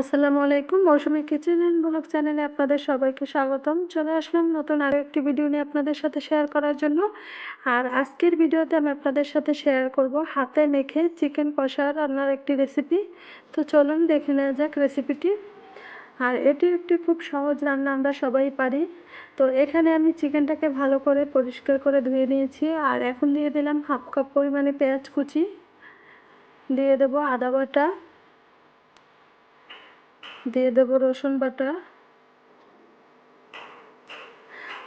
আসসালামু আলাইকুম, মৌসুমী kitchen and blog চ্যানেলে আপনাদের সবাইকে স্বাগতম। চলে আসলাম নতুন আরও একটি ভিডিও নিয়ে আপনাদের সাথে শেয়ার করার জন্য। আর আজকের ভিডিওতে আমি আপনাদের সাথে শেয়ার করব হাতে মেখে চিকেন কষা রান্নার একটি রেসিপি তো চলুন দেখে নেওয়া যাক রেসিপিটি আর এটি একটি খুব সহজ রান্না, আমরা সবাই পারি। তো এখানে আমি চিকেনটাকে ভালো করে পরিষ্কার করে ধুয়ে নিয়েছি। আর এখন দিয়ে দিলাম হাফ কাপ পরিমাণে পেঁয়াজ কুচি। দিয়ে দেবো আদা বাটা। দিয়ে দেবো রসুন বাটা।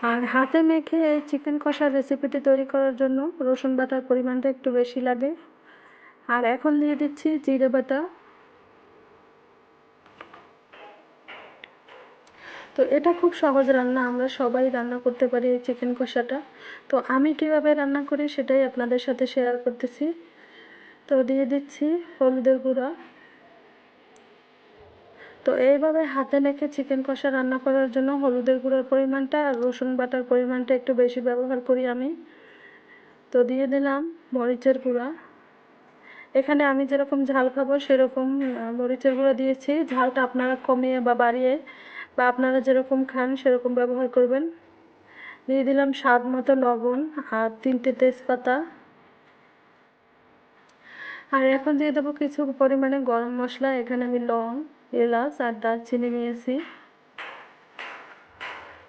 আর হাতে মেখে এই চিকেন কষার রেসিপিটি তৈরি করার জন্য রসুন বাটার পরিমাণটা একটু বেশি লাগে। আর এখন দিয়ে দিচ্ছি জিরে বাটা। তো এটা খুব সহজ রান্না, আমরা সবাই রান্না করতে পারি এই চিকেন কষাটা। তো আমি কীভাবে রান্না করি সেটাই আপনাদের সাথে শেয়ার করতেছি। তো দিয়ে দিচ্ছি হলুদের গুঁড়া। তো এইভাবে হাতে মেখে চিকেন কষা রান্না করার জন্য হলুদের গুঁড়োর পরিমাণটা আর রসুন বাটার পরিমাণটা একটু বেশি ব্যবহার করি আমি। তো দিয়ে দিলাম মরিচের গুঁড়া। এখানে আমি যেরকম ঝাল খাব সেরকম মরিচের গুঁড়া দিয়েছি। ঝালটা আপনারা কমিয়ে বা বাড়িয়ে বা আপনারা যেরকম খান সেরকম ব্যবহার করবেন। দিয়ে দিলাম স্বাদ মতো লবণ আর তিনটে তেজপাতা। আর এখন দিয়ে দেবো কিছু পরিমাণে গরম মশলা, এখানে আমি লং এলাচ আর দারচিনি নিয়েছি।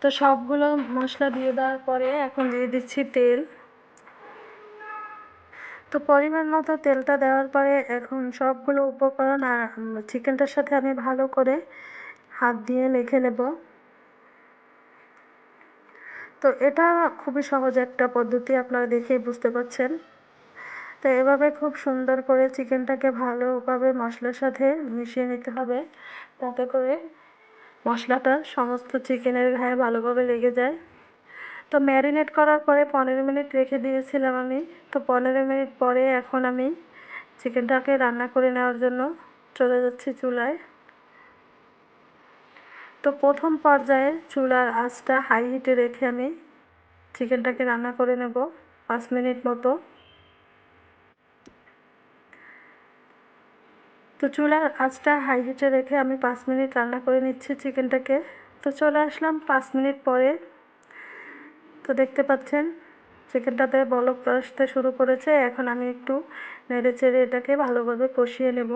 তো সবগুলো মশলা দিয়ে দেওয়ার পরে এখন দিয়ে দিচ্ছি তেল। তো পরিমাণ মতো তেলটা দেওয়ার পরে এখন সবগুলো উপকরণ আর চিকেনটার সাথে আমি ভালো করে হাত দিয়ে মেখে নেব। তো এটা খুবই সহজ একটা পদ্ধতি, আপনারা দেখেই বুঝতে পারছেন। তো এভাবে খুব সুন্দর করে চিকেনটাকে ভালোভাবে মশলার সাথে মিশিয়ে নিতে হবে। তাতে করে মশলাটা সমস্ত চিকেনের গায়ে ভালোভাবে লেগে যায়। তো ম্যারিনেট করার পরে পনেরো মিনিট রেখে দিয়েছিলাম আমি। তো পনেরো মিনিট পরে এখন আমি চিকেনটাকে রান্না করে নেওয়ার জন্য চলে যাচ্ছি চুলায়। তো প্রথম পর্যায়ে চুলার আঁচটা হাই হিটে রেখে আমি চিকেনটাকে রান্না করে নেব পাঁচ মিনিট মতো। তো চুলার আঁচটা হাই হিটে রেখে আমি পাঁচ মিনিট রান্না করে নিচ্ছি চিকেনটাকে। তো চলে আসলাম পাঁচ মিনিট পরে। তো দেখতে পাচ্ছেন, চিকেনটাতে বলক আসতে শুরু করেছে। এখন আমি একটু নেড়ে চেড়ে এটাকে ভালোভাবে কষিয়ে নেব।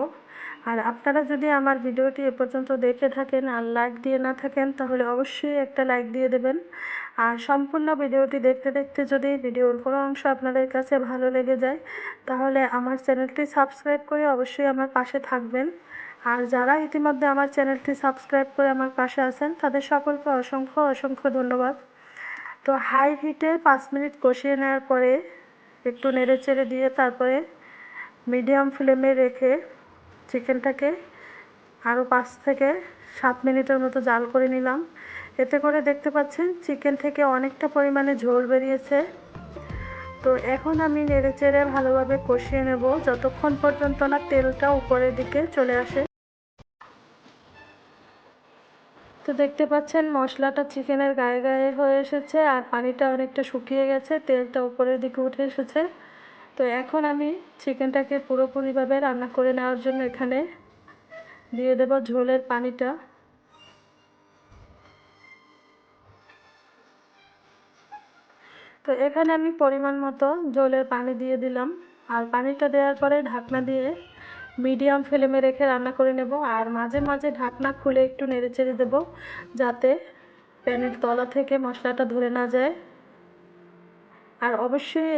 আর আপনারা যদি আমার ভিডিওটি এ পর্যন্ত দেখে থাকেন আর লাইক দিয়ে না থাকেন, তাহলে অবশ্যই একটা লাইক দিয়ে দেবেন। আর সম্পূর্ণ ভিডিওটি দেখতে দেখতে যদি ভিডিওর কোনো অংশ আপনাদের কাছে ভালো লেগে যায়, তাহলে আমার চ্যানেলটি সাবস্ক্রাইব করে অবশ্যই আমার পাশে থাকবেন। আর যারা ইতিমধ্যে আমার চ্যানেলটি সাবস্ক্রাইব করে আমার পাশে আছেন, তাদের সকলকে অসংখ্য অসংখ্য ধন্যবাদ। তো হাই হিটে পাঁচ মিনিট কষিয়ে নেওয়ার পরে একটু নেড়ে চেড়ে দিয়ে তারপরে মিডিয়াম ফ্লেমে রেখে চিকেনটাকে আরও পাঁচ থেকে সাত মিনিটের মতো জাল করে নিলাম। এতে করে দেখতে পাচ্ছেন চিকেন থেকে অনেকটা পরিমাণে ঝোল বেরিয়েছে। তো এখন আমি নেড়ে চেড়ে ভালোভাবে কষিয়ে নেব যতক্ষণ পর্যন্ত না তেলটা উপরের দিকে চলে আসে। তো দেখতে পাচ্ছেন মশলাটা চিকেনের গায়ে গায়ে হয়ে এসেছে আর পানিটা অনেকটা শুকিয়ে গেছে, তেলটা উপরের দিকে উঠে এসেছে। তো এখন আমি চিকেনটাকে পুরোপুরিভাবে রান্না করে নেওয়ার জন্য এখানে দিয়ে দেব ঝোলের পানিটা। তো এখানে আমি পরিমাণ মতো জলের পানি দিয়ে দিলাম। আর পানিটা দেওয়ার পরে ঢাকনা দিয়ে মিডিয়াম ফ্লেমে রেখে রান্না করে নেব। আর মাঝে মাঝে ঢাকনা খুলে একটু নেড়ে চেড়ে দেবো যাতে প্যানের তলা থেকে মশলাটা ধরে না যায়। আর অবশ্যই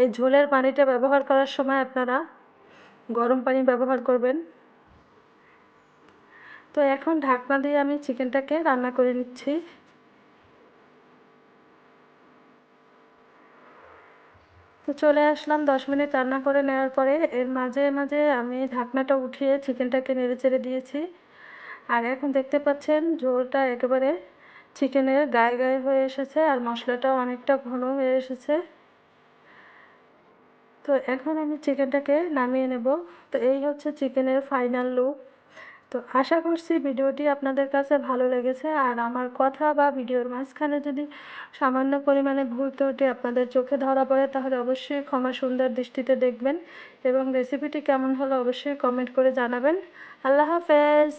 এই ঝোলের পানিটা ব্যবহার করার সময় আপনারা গরম পানি ব্যবহার করবেন। তো এখন ঢাকনা দিয়ে আমি চিকেনটাকে রান্না করে নিচ্ছি। তো চলে আসলাম দশ মিনিট রান্না করে নেওয়ার পরে। এর মাঝে মাঝে আমি ঢাকনাটা উঠিয়ে চিকেনটাকে নেড়ে চেড়ে দিয়েছি। আর এখন দেখতে পাচ্ছেন ঝোলটা একেবারে চিকেনের গায়ে গায়ে হয়ে এসেছে আর মশলাটাও অনেকটা ঘন হয়ে এসেছে। তো এখন আমি চিকেনটাকে নামিয়ে নেব। তো এই হচ্ছে চিকেনের ফাইনাল লুক তো আশা করছি ভিডিওটি আপনাদের কাছে ভালো লেগেছে। আর আমার কথা বা ভিডিওর মাঝখানে যদি সামান্য পরিমাণে ভুল ত্রুটি আপনাদের চোখে ধরা পড়ে, তাহলে অবশ্যই ক্ষমা সুন্দর দৃষ্টিতে দেখবেন এবং রেসিপিটি কেমন হলো অবশ্যই কমেন্ট করে জানাবেন। আল্লাহ হাফেজ!